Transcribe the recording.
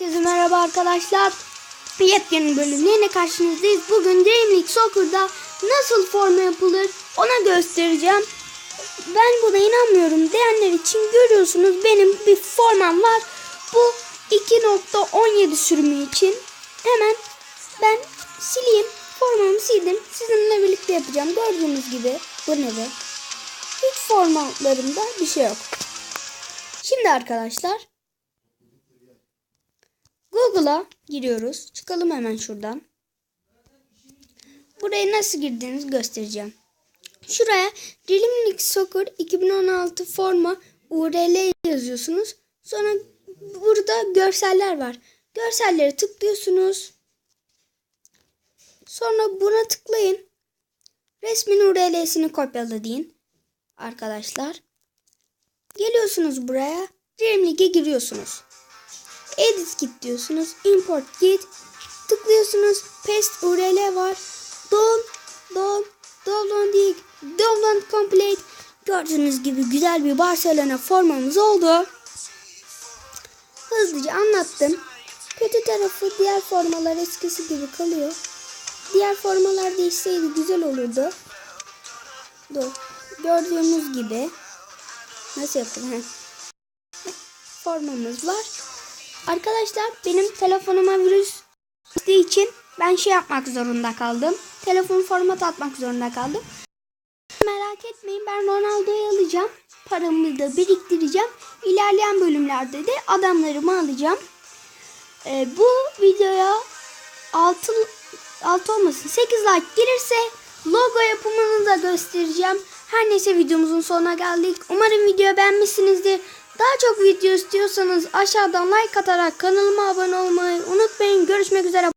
Herkese merhaba arkadaşlar. Yepyeni bölümle karşınızdayız. Bugün Dream Soccer'da nasıl forma yapılır ona göstereceğim. Ben buna inanmıyorum diyenler için görüyorsunuz benim bir formam var. Bu 2.17 sürümü için. Hemen ben sileyim. Formamı sildim. Sizinle birlikte yapacağım. Gördüğünüz gibi bu ne be? Hiç formatlarımda bir şey yok. Şimdi arkadaşlar Google'a giriyoruz. Çıkalım hemen şuradan. Buraya nasıl girdiğinizi göstereceğim. Şuraya Dream League Soccer 2016 forma URL yazıyorsunuz. Sonra burada görseller var. Görselleri tıklıyorsunuz. Sonra buna tıklayın. Resmin URL'sini kopyala deyin. Arkadaşlar. Geliyorsunuz buraya. Dream League'e giriyorsunuz. Edit git diyorsunuz. Import git. Tıklıyorsunuz. Paste URL var. Don, don, download değil. Download complete. Gördüğünüz gibi güzel bir Barcelona formamız oldu. Hızlıca anlattım. Kötü tarafı diğer formalar eskisi gibi kalıyor. Diğer formalar değişseydi güzel olurdu. Dur. Gördüğünüz gibi. Nasıl yapılır? Formamız var. Arkadaşlar benim telefonuma virüs gittiği için ben şey yapmak zorunda kaldım. Telefon format atmak zorunda kaldım. Merak etmeyin ben Ronaldo'yu alacağım. Paramı da biriktireceğim. İlerleyen bölümlerde de adamlarımı alacağım. Ee, bu videoya 6, 6 olmasın 8 like gelirse logo yapımını da göstereceğim. Her neyse videomuzun sonuna geldik. Umarım video beğenmişsinizdir. Daha çok video istiyorsanız aşağıdan like atarak kanalıma abone olmayı unutmayın. Görüşmek üzere.